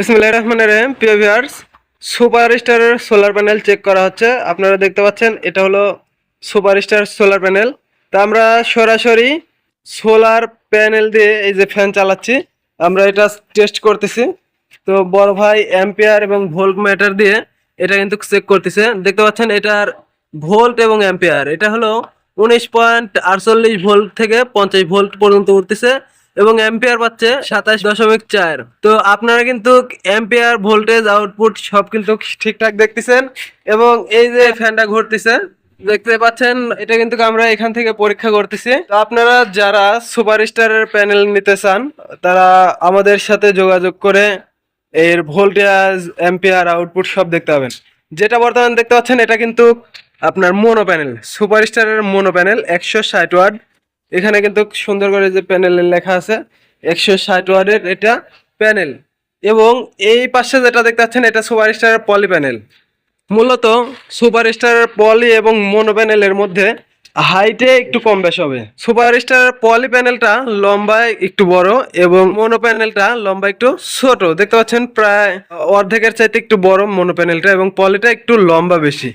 বিসমিল্লাহির রহমানির রহিম। প্রিয় ভিউয়ার্স সুপার স্টারের সোলার প্যানেল চেক করা হচ্ছে। আপনারা দেখতে পাচ্ছেন, এটা হলো সুপার স্টার সোলার প্যানেল। তা আমরা সরাসরি সোলার প্যানেল দিয়ে এই যে ফ্যান চালাচ্ছি। আমরা এটা টেস্ট করতেছি। তো বড় ভাই অ্যাম্পিয়ার এবং ভোল্ট মিটার দিয়ে এটা কিন্তু চেক করতেছে। দেখতে পাচ্ছেন, এটার ভোল্ট এবং অ্যাম্পিয়ার এটা হলো উনিশ পয়েন্ট আটচল্লিশ ভোল্ট থেকে পঞ্চাশ ভোল্ট পর্যন্ত উঠতেছে। এবং অ্যাম্পিয়ার পাচ্ছে সাতাশ দশমিক চার। তো আপনারা কিন্তু অ্যাম্পিয়ার ভোল্টেজ আউটপুট সব কিন্তু ঠিকঠাক দেখতেছেন এবং এই যে ফ্যানটা ঘুরতেছে, দেখতে পাচ্ছেন, এটা কিন্তু আমরা এখান থেকে পরীক্ষা করতেছি। তো আপনারা যারা সুপার স্টারের প্যানেল নিতে চান, তারা আমাদের সাথে যোগাযোগ করে এর ভোল্টেজ অ্যাম্পিয়ার আউটপুট সব দেখতে পাবেন। যেটা বর্তমানে দেখতে পাচ্ছেন, এটা কিন্তু আপনার মোনো প্যানেল সুপার স্টারের মোনো প্যানেল একশো ষাট ওয়াট এখানে কিন্তু সুন্দর করে যে প্যানেলের লেখা আছে, একশো ষাট ওয়ার্ডের এটা প্যানেল। এবং এই পাশে যেটা দেখতে পাচ্ছেন, এটা সুপার স্টারের পলি প্যানেল। মূলত সুপার স্টারের পলি এবং মনো প্যানেলের মধ্যে হাইটে একটু কম বেশ হবে। সুপার স্টার পলি প্যানেলটা লম্বায় একটু বড় এবং মনো প্যানেলটা লম্বা একটু ছোট। দেখতে পাচ্ছেন, প্রায় অর্ধেকের চাইতে একটু বড় মনো প্যানেলটা এবং পলিটা একটু লম্বা বেশি।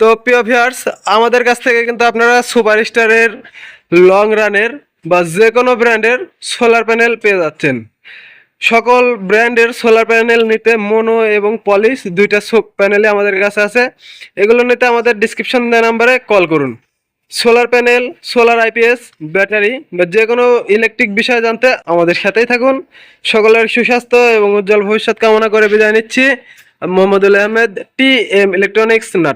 তো প্রিয় ভিউয়ার্স আমাদের কাছ থেকে কিন্তু আপনারা সুপার স্টারের লং রানের বা যে কোনো ব্র্যান্ডের সোলার প্যানেল পেয়ে যাচ্ছেন। সকল ব্র্যান্ডের সোলার প্যানেল নিতে মোনো এবং পলিশ দুইটা সোপ প্যানেলে আমাদের কাছে আছে। এগুলো নিতে আমাদের ডিসক্রিপশন নাম্বারে কল করুন। Solar panel solar IPS battery বা যে কোনো ইলেকট্রিক বিষয় জানতে আমাদের সাথেই থাকুন। সকলের সুস্বাস্থ্য এবং উজ্জ্বল ভবিষ্যৎ কামনা করে বিদায় নিচ্ছি। Mohammadul Ahmed T M electronics নাটক